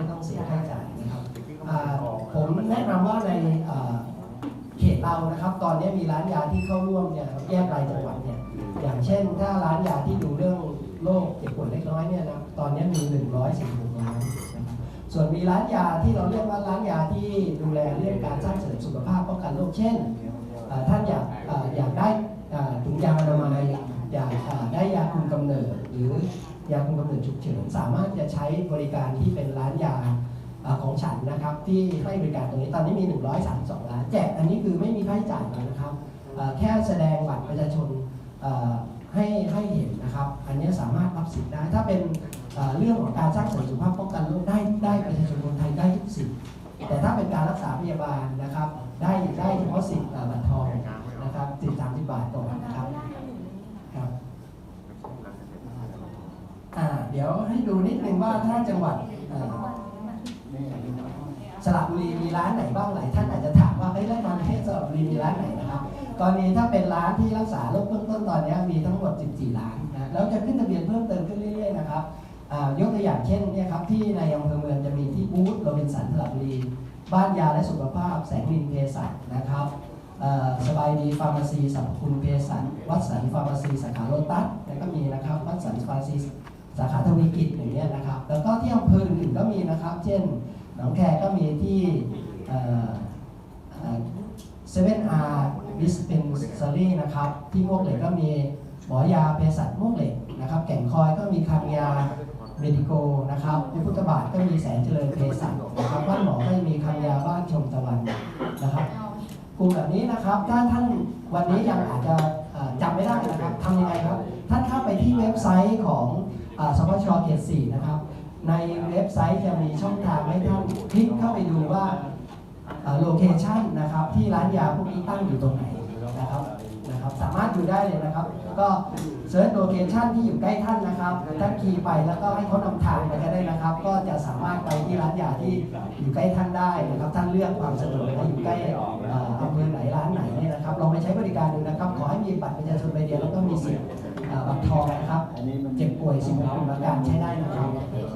ไม่ต้องเสียค่าใช้จ่ายนะครับอ่าผมแนะนำว่าในอ่าเขตเรานะครับ ตอนนี้มีร้านยาที่เข้าร่วมเนี่ยครับแยกรายจังหวัดเนี่ยอย่างเช่น ถ้าร้านยาที่ดูเรื่องโรคเจ็บปวดเล็กน้อยเนี่ยนะตอนนี้มี146ร้านนะครับส่วนมีร้านยาที่เราเรียกว่าร้านยาที่ดูแลเรื่องการสร้างเสริมสุขภาพป้องกันโรคเช่นเอ่อท่านอยากเอ่ออยากได้ หรือยาคุมกำเนิดฉุกเฉินสามารถจะใช้บริการที่เป็นร้านยาของฉันนะครับ ที่ให้บริการตรงนี้ตอนนี้มี 132 ร้านแจกอันนี้คือไม่มีค่าใช้จ่ายนะครับแค่แสดงบัตรประชาชนให้ให้เห็นนะครับ อันนี้สามารถรับสิทธิ์ได้ ถ้าเป็นเรื่องของการสร้างเสริมสุขภาพป้องกันโรคได้ได้ประชาชนคนไทยได้ทุกสิทธิ์แต่ถ้าเป็นการรักษาพยาบาลนะครับ ได้ได้เฉพาะสิทธิ์บัตรทองนะครับสิทธิ์สามสิบบาทก่อนนะครับครับอ่า เดี๋ยวให้ดูนิดนึงว่าถ้าจังหวัดสระบุรีมีร้านไหนบ้างหลายท่านอาจจะถามว่าเฮ้ยแล้วมันเทศสระบุรีมีร้านไหนนะครับกรณีถ้าเป็นร้านที่รักษาโรคเบื้องต้นตอนนี้มีทั้งหมด 14 ร้านนะแล้วจะขึ้นทะเบียนเพิ่มเติมขึ้นเรื่อยๆนะครับยกตัวอย่างเช่นเนี่ยครับที่ในอำเภอเมืองจะมีที่บูธโรบินสันสระบุรีบ้านยาและสุขภาพ แสงลินเภสัชนะครับสบายดีฟาร์มาซีสรรพคุณเภสัชวัดสันฟาร์มาซีสาขาโลตัสแล้วก็มีนะครับวัดสันฟาร์มาซี สาขาทวีกิจอย่างเงี้ยนะครับ แล้วก็ที่อำเภออื่นก็มีนะครับ เช่นหนองแคก็มีที่เซเว่นอาร์ดิสเพนซารีนะครับ ที่มวกเหล็กก็มีหมอยาเภสัชมวกเหล็กนะครับ แก่งคอยก็มีคางยาเมดิโกนะครับในพุทธบาทก็มีแสนเจริญเภสัชนะครับบ้านหมอก็มีคำยาบ้านชมตะวันนะครับกลุ่มแบบนี้นะครับถ้าท่านวันนี้ยังอาจจะจำไม่ได้นะครับทำยังไงครับ ท่านเข้าไปที่เว็บไซต์ของ สปชเขต4นะครับ ในเว็บไซต์จะมีช่องทางให้ท่านคลิกเข้าไปดูว่าโลเคชันนะครับที่ร้านยาพวกนี้ตั้งอยู่ตรงไหนนะครับนะครับสามารถดูได้เลยนะครับ ก็เซิร์ชโลเคชันที่อยู่ใกล้ท่านนะครับท่านคีย์ไปแล้วก็ให้เขานำทางไปก็ได้นะครับ ก็จะสามารถไปที่ร้านยาที่อยู่ใกล้ท่านได้นะครับท่านเลือกความสะดวกว่าอยู่ใกล้อำเภอไหนร้านไหนเนี่ยนะครับลองไปใช้บริการดูนะครับ ขอให้มีบัตรประชาชนใบเดียวแล้วก็มีสิทธิ์เอ่อบัตรทองนะครับเจ็บ วยสิ่งเป็นประการใช้ได้นะครับ